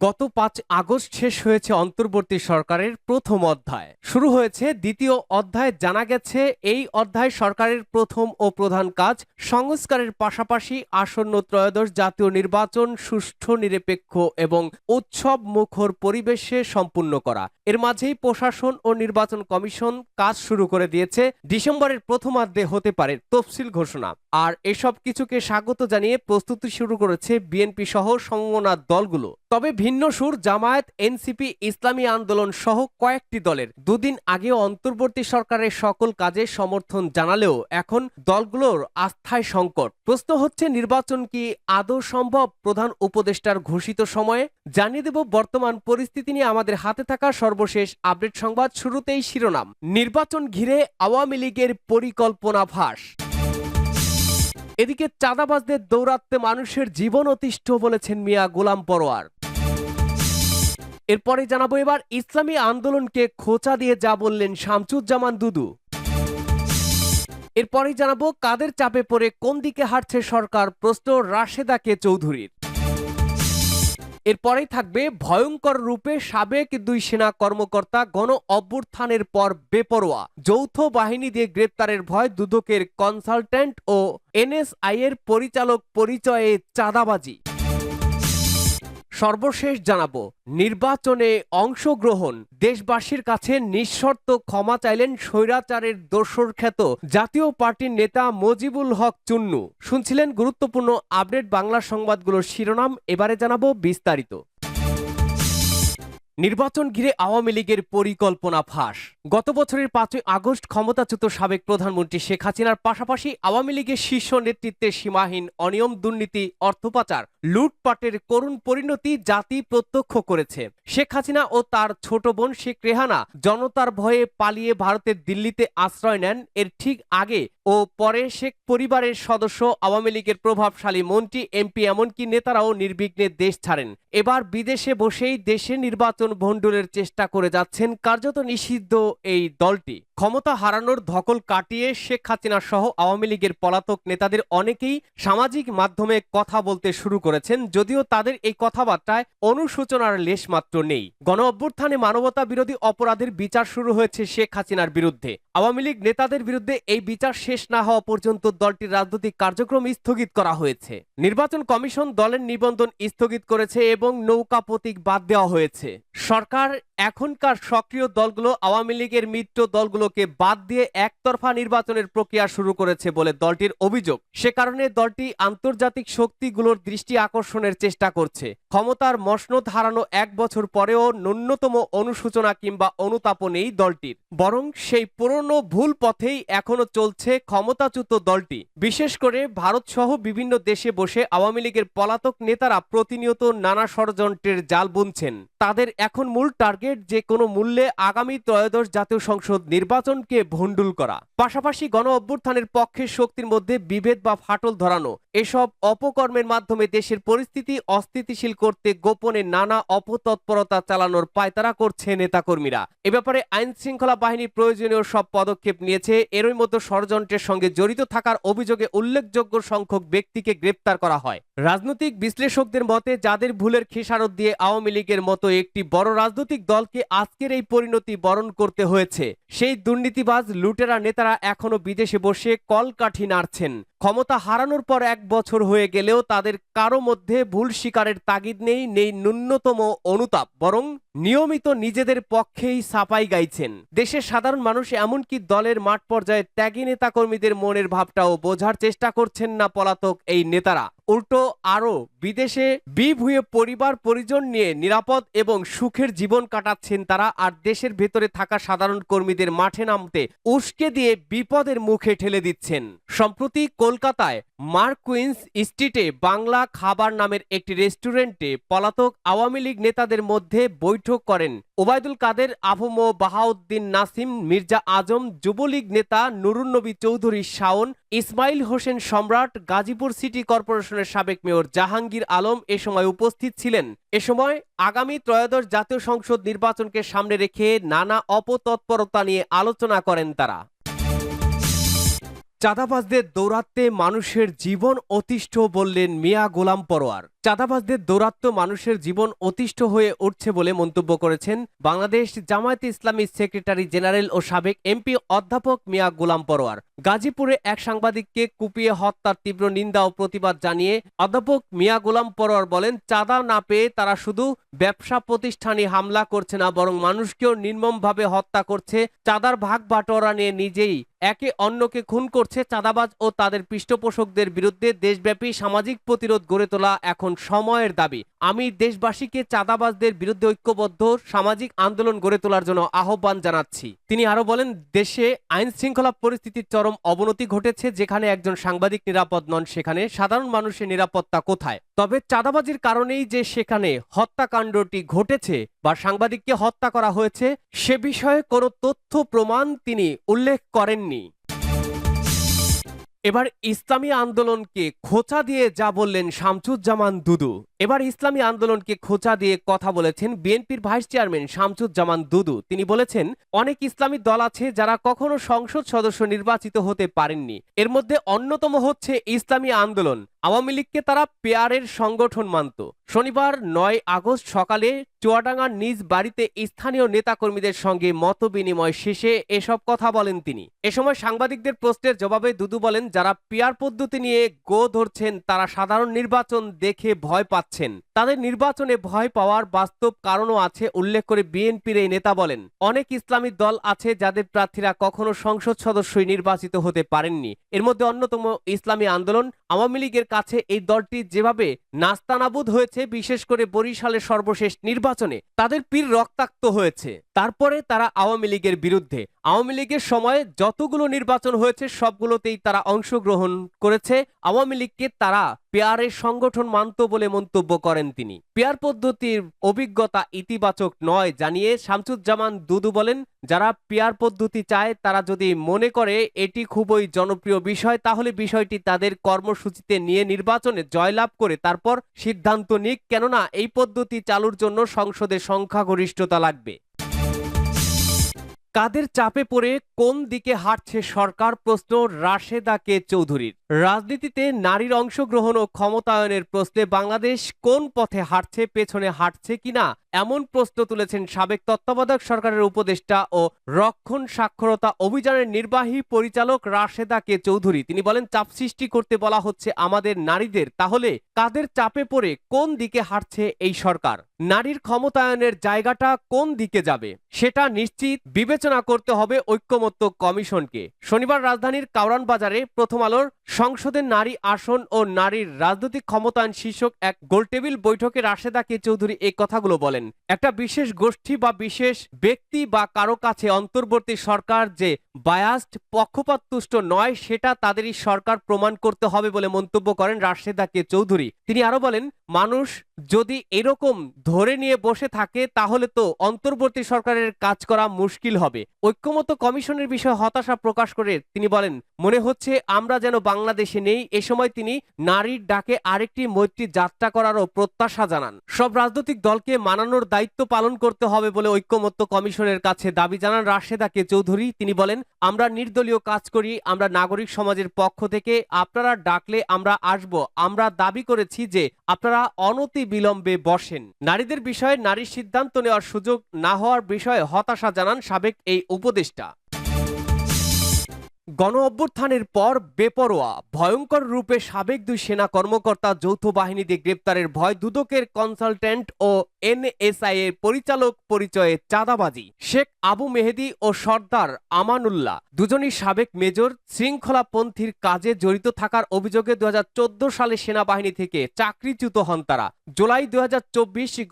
গত পাঁচ আগস্ট শেষ হয়েছে অন্তর্বর্তী সরকারের প্রথম অধ্যায়। শুরু হয়েছে দ্বিতীয় অধ্যায়, জানা গেছে এই অধ্যায় সরকারের প্রথম ও প্রধান কাজ, সংস্কারের পাশাপাশি আসন্ন ত্রয়োদশ জাতীয় নির্বাচন সুষ্ঠু, নিরপেক্ষ এবং উৎসব মুখর পরিবেশে সম্পূর্ণ করা। এর মাঝেই প্রশাসন ও নির্বাচন কমিশন কাজ শুরু করে দিয়েছে। ডিসেম্বরের প্রথমার্ধে হতে পারে তফসিল ঘোষণা। আর এসব কিছুকে স্বাগত জানিয়ে প্রস্তুতি শুরু করেছে বিএনপি সহ সমমনা দলগুলো। তবে ভিন্ন সুর জামায়াত, এনসিপি, ইসলামী আন্দোলন সহ কয়েকটি দলের দুদিন আগে অন্তর্বর্তী সরকারের সকল কাজে সমর্থন জানালেও এখন দলগুলোর আস্থায় সংকট। প্রশ্ন হচ্ছে, নির্বাচন কি আদৌ সম্ভব? প্রধান উপদেষ্টার ঘোষিত সময়ে জানিয়ে দেব বর্তমান পরিস্থিতি নিয়ে আমাদের হাতে থাকা সর্বশেষ আপডেট সংবাদ শুরুতেই শিরোনাম। নির্বাচন ঘিরে আওয়ামী লীগের পরিকল্পনা ফাঁস। এদিকে চাঁদাবাজদের দৌরাত্মে মানুষের জীবন অতিষ্ঠ বলেছেন মিয়া গোলাম পরোয়ার। এরপরে জানাব এবার ইসলামী আন্দোলনকে খোঁচা দিয়ে যা বললেন শামসুজ্জামান দুদু। এরপরেই জানাব কাদের চাপে পড়ে, কোন দিকে হাঁটছে সরকার? প্রশ্ন রাশেদাকে চৌধুরীর। এরপরেই থাকবে ভয়ঙ্কর রূপে সাবেক দুই সেনা কর্মকর্তা গণ অভ্যুত্থানের পর বেপরোয়া। যৌথ বাহিনী দিয়ে গ্রেপ্তারের ভয় দুদকের কনসালট্যান্ট ও এনএসআই এর পরিচালক পরিচয়ে চাঁদাবাজি। সর্বশেষ জানাব, নির্বাচনে অংশগ্রহণ। দেশবাসীর কাছে নিঃশর্ত ক্ষমা চাইলেন স্বৈরাচারের দোসর খ্যাত জাতীয় পার্টির নেতা মজিবুল হক চুন্নু। শুনছিলেন গুরুত্বপূর্ণ আপডেট বাংলা সংবাদগুলোর শিরোনাম, এবারে জানাব বিস্তারিত। নির্বাচন ঘিরে আওয়ামী লীগের পরিকল্পনা ফাঁস। গত বছরের পাঁচই আগস্ট ক্ষমতাচ্যুত সাবেক প্রধানমন্ত্রী শেখ হাসিনার পাশাপাশি আওয়ামী লীগের শীর্ষ নেতৃত্বে সীমাহীন অনিয়ম, দুর্নীতি, অর্থপাচার, লুটপাটের করুণ পরিণতি জাতি প্রত্যক্ষ করেছে। শেখ হাসিনা ও তার ছোট বোন শেখ রেহানা জনতার ভয়ে পালিয়ে ভারতের দিল্লিতে আশ্রয় নেন। এর ঠিক আগে ও পরে শেখ পরিবারের সদস্য, আওয়ামী লীগের প্রভাবশালী মন্ত্রী, এমপি এমনকি নেতারাও নির্বিঘ্নে দেশ ছাড়েন। এবার বিদেশে বসেই দেশে নির্বাচন ভণ্ডুলের চেষ্টা করে যাচ্ছেন কার্যত নিষিদ্ধ এই দলটি। ক্ষমতা হারানোর ধকল কাটিয়ে শেখ হাসিনা সহ আওয়ামী লীগের পলাতক নেতাদের অনেকেই সামাজিক মাধ্যমে কথা বলতে শুরু করেছেন, যদিও তাদের এই কথাবার্তায় অনুশোচনার লেশমাত্র নেই। গণ অভ্যুত্থানে মানবতা বিরোধী অপরাধের বিচার শুরু হয়েছে শেখ হাসিনার বিরুদ্ধে। আওয়ামী লীগ নেতাদের বিরুদ্ধে এই বিচার শেষ না হওয়া পর্যন্ত দলটির রাজনৈতিক কার্যক্রম স্থগিত করা হয়েছে। নির্বাচন কমিশন দলের নিবন্ধন স্থগিত করেছে এবং নৌকা প্রতীক বাদ দেওয়া হয়েছে। সরকার এখনকার সক্রিয় দলগুলো আওয়ামী লীগের মিত্র দলগুলোকে বাদ দিয়ে একতরফা নির্বাচনের প্রক্রিয়া শুরু করেছে বলে দলটির অভিযোগ। সে কারণে দলটি আন্তর্জাতিক শক্তিগুলোর দৃষ্টি আকর্ষণের চেষ্টা করছে। ক্ষমতার মসনদ হারানো এক বছর পরেও ন্যূনতম অনুসূচনা কিংবা অনুতাপও নেই দলটির। বরং সেই পুরনো ভুল পথেই এখনও চলছে ক্ষমতাচ্যুত দলটি। বিশেষ করে ভারত সহ বিভিন্ন দেশে বসে আওয়ামী লীগের পলাতক নেতারা প্রতিনিয়ত নানা ষড়যন্ত্রের জাল বুনছেন। তাদের এখন মূল টার্গেট যে কোনো মূল্যে আগামী ত্রয়োদশ জাতীয় সংসদ নির্বাচনকে ভণ্ডুল করা। পাশাপাশি গণ অভ্যুত্থানের পক্ষের শক্তির মধ্যে বিভেদ বা ফাটল ধরানো এসব অপকর্মের মাধ্যমে দেশের পরিস্থিতি অস্থিতিশীল করতে গোপনে নানা অপতৎপরতা চালানোর পায়তারা করছে নেতাকর্মীরা। এ ব্যাপারে আইন শৃঙ্খলা বাহিনী প্রয়োজনীয় সব পদক্ষেপ নিয়েছে। এরই মতো ষড়যন্ত্রের সঙ্গে জড়িত থাকার অভিযোগে উল্লেখযোগ্য সংখ্যক ব্যক্তিকে গ্রেপ্তার করা হয়। রাজনৈতিক বিশ্লেষকদের মতে, যাদের ভুলের খেসারত দিয়ে আওয়ামী লীগের মতো একটি বড় রাজনৈতিক দলকে আজকের এই পরিণতি বরণ করতে হয়েছে, সেই দুর্নীতিবাজ লুটেরা নেতারা এখনও বিদেশে বসে কলকাঠি নাড়ছেন। ক্ষমতা হারানোর পর এক বছর হয়ে গেলেও তাদের কারও মধ্যে ভুল স্বীকারের তাগিদ নেই নেই ন্যূনতম অনুতাপ, বরং নিয়মিত নিজেদের পক্ষেই সাপাই গাইছেন। দেশের সাধারণ মানুষ এমনকি দলের মাঠ পর্যায়ে ত্যাগী নেতাকর্মীদের মনের ভাবটাও বোঝার চেষ্টা করছেন না পলাতক এই নেতারা। উল্টো আরও, বিদেশে বিভুয়ে পরিবার পরিজন নিয়ে নিরাপদ এবং সুখের জীবন কাটাচ্ছেন তারা আর দেশের ভেতরে থাকা সাধারণ কর্মীদের মাঠে নামতে উস্কে দিয়ে বিপদের মুখে ঠেলে দিচ্ছেন। সম্প্রতি কলকাতায় মার্ক কুইন্স স্ট্রিটে বাংলা খাবার নামের একটি রেস্টুরেন্টে পলাতক আওয়ামী লীগ নেতাদের মধ্যে বৈঠক করেন। ওবায়দুল কাদের আহম বাহাউদ্দিন নাসিম, মির্জা আজম, যুবলীগ নেতা নুরুন্নবী চৌধুরী শাওন, ইসমাইল হোসেন সম্রাট, গাজীপুর সিটি কর্পোরেশনের সাবেক মেয়র জাহাঙ্গীর আলম এ সময় উপস্থিত ছিলেন। এ সময় আগামী ত্রয়োদশ জাতীয় সংসদ নির্বাচনকে সামনে রেখে নানা অপতৎপরতা নিয়ে আলোচনা করেন তারা। চাঁদাবাজদের দৌরাত্মে মানুষের জীবন অতিষ্ঠ বললেন মিয়া গোলাম পরোয়ার। চাঁদাবাজদের দৌরাত্ম মানুষের জীবন অতিষ্ঠ হয়ে উঠছে বলে মন্তব্য করেছেন বাংলাদেশ জামায়াতে ইসলামী সেক্রেটারি জেনারেল ও সাবেক এমপি অধ্যাপক মিয়া গোলাম পরোয়ার। গাজীপুরে এক সাংবাদিককে কুপিয়ে হত্যার তীব্র নিন্দা ও প্রতিবাদ জানিয়ে অধ্যাপক মিয়া গোলাম পরোয়ার বলেন, চাঁদা না পেয়ে তারা শুধু ব্যবসা প্রতিষ্ঠানে হামলা করছে না, বরং মানুষকেও নির্মমভাবে হত্যা করছে। চাঁদার ভাগ বাটোয়ারা নিয়ে নিজেই একে অন্যকে খুন করছে চাঁদাবাজ ও তাদের পৃষ্ঠপোষকদের বিরুদ্ধে দেশব্যাপী সামাজিক প্রতিরোধ গড়ে তোলা এখন সময়ের দাবি। আমি দেশবাসীকে চাঁদাবাজদের বিরুদ্ধে ঐক্যবদ্ধ, সামাজিক আন্দোলন গড়ে তোলার জন্য আহ্বান জানাচ্ছি। তিনি আরও বলেন, দেশে আইন শৃঙ্খলা পরিস্থিতির চরম অবনতি ঘটেছে, যেখানে একজন সাংবাদিক নিরাপদ নন, সেখানে সাধারণ মানুষের নিরাপত্তা কোথায়? তবে চাঁদাবাজির কারণেই যে সেখানে হত্যাকাণ্ডটি ঘটেছে বা সাংবাদিককে হত্যা করা হয়েছে, সে বিষয়ে কোনো তথ্য, প্রমাণ তিনি উল্লেখ করেননি। এবার ইসলামী আন্দোলনকে খোঁচা দিয়ে যা বললেন শামসুজ্জামান দুদু। এবার ইসলামী আন্দোলনকে খোঁচা দিয়ে কথা বলেছেন বিএনপির ভাইস চেয়ারম্যান শামসুজ্জামান দুদু। তিনি বলেছেন, অনেক ইসলামী দল আছে যারা কখনো সংসদ সদস্য নির্বাচিত হতে পারেননি। এর মধ্যে অন্যতম হচ্ছে ইসলামী আন্দোলন। আওয়ামী লীগকে তারা পেয়ারের সংগঠন মানত। শনিবার নয় আগস্ট সকালে চুয়াডাঙ্গার নিজ বাড়িতে স্থানীয় নেতাকর্মীদের সঙ্গে মত বিনিময় শেষে এসব কথা বলেন তিনি। এ সময় সাংবাদিকদের প্রশ্নের জবাবে দুদু বলেন, যারা পেয়ার পদ্ধতি নিয়ে গো ধরছেন, তারা সাধারণ নির্বাচন দেখে ভয় পাচ্ছেন তাদের নির্বাচনে ভয় পাওয়ার বাস্তব কারণও আছে উল্লেখ করে বিএনপির এই নেতা বলেন। অনেক ইসলামী দল আছে যাদের প্রার্থীরা কখনো সংসদ সদস্যই নির্বাচিত হতে পারেননি। এর মধ্যে অন্যতম ইসলামী আন্দোলন আওয়ামী লীগের কাছে এই দলটি যেভাবে নাস্তানাবুদ হয়েছে, বিশেষ করে বরিশালের সর্বশেষ নির্বাচনে তাদের পীর রক্তাক্ত হয়েছে। তারপরে তারা আওয়ামী লীগের বিরুদ্ধে। আওয়ামী লীগের সময় যতগুলো নির্বাচন হয়েছে, সবগুলোতেই তারা অংশগ্রহণ করেছে। আওয়ামী লীগকে তারা পেয়ারের সংগঠন মানত বলে মন্তব্য করেন তিনি। পেয়ার পদ্ধতির অভিজ্ঞতা ইতিবাচক নয় জানিয়ে শামসুজ্জামান দুদু বলেন, যারা পেয়ার পদ্ধতি চায় তারা যদি মনে করে এটি খুবই জনপ্রিয় বিষয়, তাহলে বিষয়টি তাদের কর্মসূচিতে নিয়ে নির্বাচনে জয়লাভ করে তারপর সিদ্ধান্ত নিক, কেননা এই পদ্ধতি চালুর জন্য সংসদে সংখ্যাগরিষ্ঠতা লাগবে। কাদের চাপে পড়ে, কোন দিকে হাঁটছে সরকার? প্রশ্ন রাশেদা কে চৌধুরীর। রাজনীতিতে নারীর অংশগ্রহণ ও ক্ষমতায়নের প্রশ্নে বাংলাদেশ কোন পথে হাঁটছে, পেছনে হাঁটছে কিনা? এমন প্রশ্ন তুলেছেন সাবেক তত্ত্বাবধায়ক সরকারের উপদেষ্টা ও রক্ষণ সাক্ষরতা অভিযানের নির্বাহী পরিচালক রাশেদা কে চৌধুরী। তিনি বলেন, চাপ সৃষ্টি করতে বলা হচ্ছে আমাদের নারীদের। তাহলে কাদের চাপে পড়ে, কোন দিকে হাঁটছে এই সরকার? নারীর ক্ষমতায়নের জায়গাটা কোন দিকে যাবে সেটা নিশ্চিত বিবেচনা করতে হবে ঐক্যমত্য কমিশনকে। শনিবার রাজধানীর কাউরান বাজারে প্রথম আলোর সংসদের নারী আসন ও নারীর রাজনৈতিক ক্ষমতায়ন শীর্ষক এক গোলটেবিল বৈঠকে রাশেদা কে চৌধুরী এই কথাগুলো বলেন। একটা বিশেষ গোষ্ঠী বা বিশেষ ব্যক্তি বা কারও কাছে অন্তর্বর্তী সরকার যে বায়াস্ট, পক্ষপাততুষ্ট নয়, সেটা তাদেরই সরকার প্রমাণ করতে হবে বলে মন্তব্য করেন রাশেদা কে চৌধুরী। তিনি আরও বলেন, মানুষ যদি এরকম ধরে নিয়ে বসে থাকে, তাহলে তো অন্তর্বর্তী সরকারের কাজ করা মুশকিল হবে। ঐক্যমত কমিশনের বিষয়ে হতাশা প্রকাশ করে তিনি বলেন, মনে হচ্ছে আমরা যেন বাংলাদেশে নেই, এ সময় তিনি নারীর ডাকে আরেকটি মৈত্রী যাত্রা করারও প্রত্যাশা জানান। সব রাজনৈতিক দলকে মানানোর দায়িত্ব পালন করতে হবে বলে ঐক্যমত্য কমিশনের কাছে দাবি জানান রাশেদা কে চৌধুরী। তিনি বলেন, আমরা নির্দলীয় কাজ করি, আমরা নাগরিক সমাজের পক্ষ থেকে, আপনারা ডাকলে আমরা আসব। আমরা দাবি করেছি যে আপনারা অনতি বিলম্বে বসেন। নারীদের বিষয়ে নারী সিদ্ধান্ত নেওয়ার সুযোগ না হওয়ার বিষয়ে হতাশা জানান সাবেক এই উপদেষ্টা। গণ অভ্যুত্থানের পর বেপরোয়া, ভয়ঙ্কর রূপে সাবেক দুই সেনা কর্মকর্তা যৌথ বাহিনীতে গ্রেপ্তারের ভয় দুদকের কনসালটেন্ট ও এনএসআই এর পরিচালক পরিচয়ে চাঁদাবাজি। শেখ আবু মেহেদি ও সর্দার আমানুল্লাহ দুজনই সাবেক মেজর, শৃঙ্খলাপন্থীর কাজে জড়িত থাকার অভিযোগে দু হাজার চোদ্দ সালে সেনাবাহিনী থেকে চাকরিচ্যুত হন তারা। জুলাই দু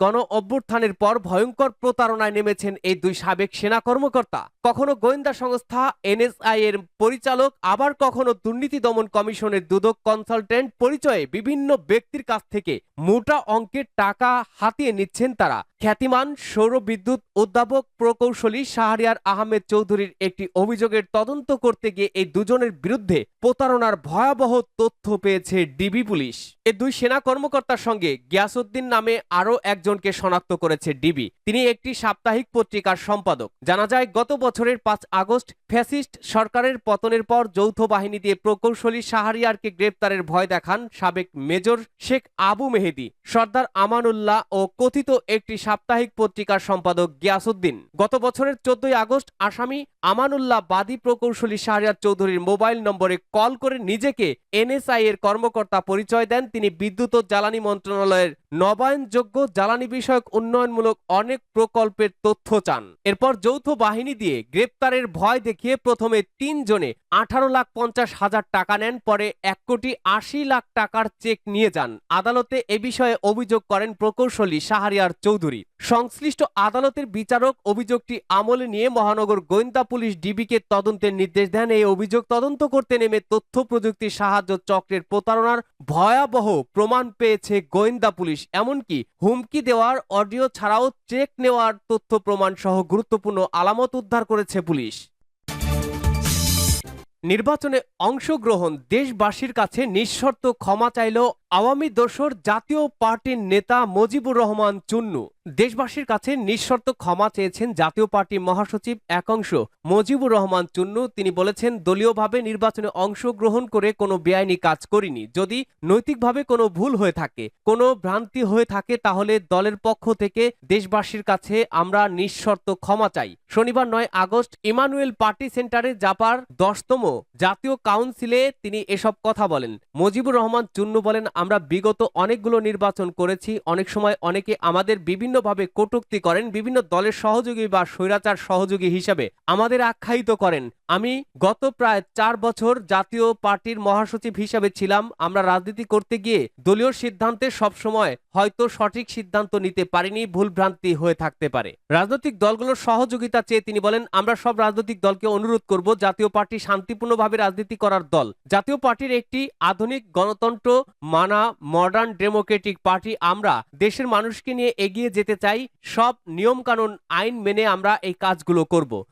গণ অভ্যুত্থানের পর ভয়ঙ্কর প্রতারণায় নেমেছেন এই দুই সাবেক সেনা কর্মকর্তা। কখনো গোয়েন্দা সংস্থা, এনএসআই এর পরিচালক, আবার কখনো দুর্নীতি দমন কমিশনের দুদক কনসালটেন্ট পরিচয়ে বিভিন্ন ব্যক্তির কাছ থেকে মোটা অঙ্কের টাকা হাতিয়ে নিচ্ছেন তারা। খ্যাতিমান সৌর বিদ্যুৎ উদ্ভাবক প্রকৌশলী শাহরিয়ার আহমেদ চৌধুরীর একটি অভিযোগের তদন্ত করতে গিয়ে এই দুজনের বিরুদ্ধে প্রতারণার ভয়াবহ তথ্য পেয়েছে ডিবি পুলিশ। এ দুই সেনা কর্মকর্তার সঙ্গে গিয়াসউদ্দিন নামে আরও একজনকে শনাক্ত করেছে ডিবি। তিনি একটি সাপ্তাহিক পত্রিকার সম্পাদক। জানা যায়, গত বছরের পাঁচ আগস্ট ফ্যাসিস্ট সরকারের পতনের পর যৌথ বাহিনী দিয়ে প্রকৌশলী শাহরিয়ারকে গ্রেপ্তারের ভয় দেখান সাবেক মেজর শেখ আবু মেহেদি। সর্দার আমানুল্লাহ ও কথিত একটি সাপ্তাহিক পত্রিকার সম্পাদক গিয়াসউদ্দিন। গত বছরের চোদ্দই আগস্ট আসামি আমানুল্লাহ বাদী প্রকৌশলী শাহরিয়ার চৌধুরীর মোবাইল নম্বরে কল করে নিজেকে এনএসআই এর কর্মকর্তা পরিচয় দেন। তিনি বিদ্যুৎ ও জ্বালানি মন্ত্রণালয়ের নবায়নযোগ্য জ্বালানি বিষয়ক উন্নয়নমূলক অনেক প্রকল্পের তথ্য চান। এরপর যৌথ বাহিনী দিয়ে গ্রেপ্তারের ভয় দেখিয়ে প্রথমে তিনজনে আঠারো লাখ পঞ্চাশ হাজার টাকা নেন, পরে এক কোটি আশি লাখ টাকার চেক নিয়ে যান। আদালতে এ বিষয়ে অভিযোগ করেন প্রকৌশলী শাহরিয়ার চৌধুরী। সংশ্লিষ্ট আদালতের বিচারক অভিযোগটি আমলে নিয়ে মহানগর গোয়েন্দা পুলিশ ডিবিকে তদন্তের নির্দেশ দেন। এই অভিযোগ তদন্ত করতে নেমে তথ্য প্রযুক্তি সাহায্য চক্রের প্রতারণার ভয়াবহ প্রমাণ পেয়েছে গোয়েন্দা পুলিশ। এমনকি হুমকি দেওয়ার, অডিও ছাড়াও চেক নেওয়ার তথ্য প্রমাণ সহ গুরুত্বপূর্ণ আলামত উদ্ধার করেছে পুলিশ। নির্বাচনে অংশগ্রহণ দেশবাসীর কাছে নিঃশর্ত ক্ষমা চাইল আওয়ামী দোসর জাতীয় পার্টির নেতা মজিবুর রহমান চুন্নু দেশবাসীর কাছে নিঃশর্ত ক্ষমা চেয়েছেন জাতীয় পার্টির মহাসচিব একাংশ মজিবুর রহমান চুন্নু তিনি বলেছেন, দলীয়ভাবে নির্বাচনে অংশগ্রহণ করে কোনো বেআইনি কাজ করিনি। যদি নৈতিকভাবে কোনো ভুল হয়ে থাকে, কোনো ভ্রান্তি হয়ে থাকে, তাহলে দলের পক্ষ থেকে দেশবাসীর কাছে আমরা নিঃশর্ত ক্ষমা চাই। শনিবার নয় আগস্ট ইমানুয়েল পার্টি সেন্টারে জাপার দশতম জাতীয় কাউন্সিলে তিনি এসব কথা বলেন। মজিবুর রহমান চুন্নু বলেন আমরা বিগত অনেকগুলো নির্বাচন করেছি, অনেক সময় অনেকে আমাদের বিভিন্নভাবে কটূক্তি করেন, বিভিন্ন দলের সহযোগী বা স্বৈরাচার সহযোগী হিসাবে আমাদের আখ্যায়িত করেন। আমি গত প্রায় চার বছর জাতীয় পার্টির মহাসচিব হিসাবে ছিলাম। আমরা রাজনীতি করতে গিয়ে দলীয় সিদ্ধান্তে সবসময় হয়তো সঠিক সিদ্ধান্ত নিতে পারিনি, ভুলভ্রান্তি হয়ে থাকতে পারে। রাজনৈতিক দলগুলোর সহযোগিতা চেয়ে তিনি বলেন, আমরা সব রাজনৈতিক দলকে অনুরোধ করব, জাতীয় পার্টি শান্তিপূর্ণভাবে রাজনীতি করার দল। জাতীয় পার্টির একটি আধুনিক গণতন্ত্র মানা মডার্ন ডেমোক্রেটিক পার্টি আমরা, দেশের মানুষকে নিয়ে এগিয়ে যেতে চাই, সব নিয়মকানুন, আইন মেনে আমরা এই কাজগুলো করব।